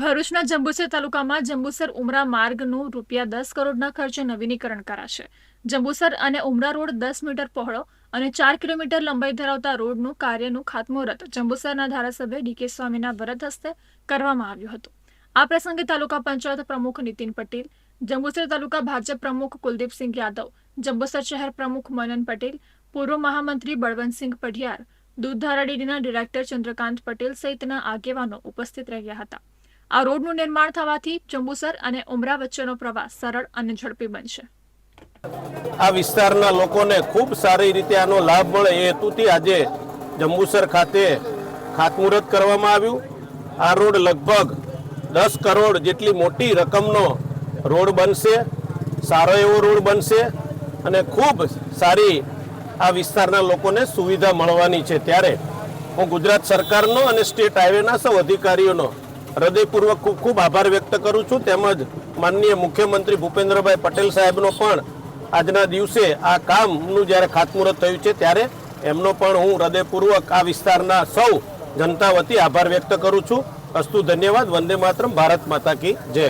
ભરૂચના જંબુસર તાલુકામાં જંબુસર ઉમરા માર્ગનું રૂપિયા દસ કરોડના ખર્ચે નવીનીકરણ કરાશે. જંબુસર અને ઉમરા રોડ દસ મીટર પહોળો અને ચાર કિલોમીટર લંબાઈ ધરાવતા રોડનું કાર્યનું ખાતમુહૂર્ત જંબુસરના ધારાસભ્ય ડીકે સ્વામીના વરદ હસ્તે કરવામાં આવ્યું હતું. આ પ્રસંગે તાલુકા પંચાયત પ્રમુખ નીતિન પટેલ, જંબુસર તાલુકા ભાજપ પ્રમુખ કુલદીપસિંહ યાદવ, જંબુસર શહેર પ્રમુખ મનન પટેલ, પૂર્વ મહામંત્રી બળવંતસિંહ પઢિયાર, દૂધધારા ડેરીના ડિરેક્ટર ચંદ્રકાંત પટેલ સહિતના આગેવાનો ઉપસ્થિત રહ્યા હતા. આ રોડનું નિર્માણ થવાથી જંબુસર અને ઉમરા વચ્ચેનો પ્રવાસ સરળ અને ઝડપી બનશે. આ વિસ્તારના લોકોને ખૂબ સારી રીતે આનો લાભ મળે એ હેતુથી આજે જંબુસર ખાતે ખાતમુહૂર્ત કરવામાં આવ્યું. આ રોડ લગભગ દસ કરોડ જેટલી મોટી રકમનો રોડ બનશે, સારો એવો રોડ બનશે અને ખૂબ સારી આ વિસ્તારના લોકોને સુવિધા મળવાની છે. ત્યારે હું ગુજરાત સરકારનો અને સ્ટેટ હાઈવેના સૌ અધિકારીઓનો હૃદયપૂર્વક ખૂબ ખૂબ આભાર વ્યક્ત કરું છું. તેમજ માનનીય મુખ્યમંત્રી ભૂપેન્દ્રભાઈ પટેલ સાહેબનો પણ આજના દિવસે આ કામનું જ્યારે ખાતમુહૂર્ત થયું છે, ત્યારે એમનો પણ હું હૃદયપૂર્વક આ વિસ્તારના સૌ જનતા વતી આભાર વ્યક્ત કરું છું. અસ્તુ ધન્યવાદ. વંદે માતરમ. ભારત માતા કી જય.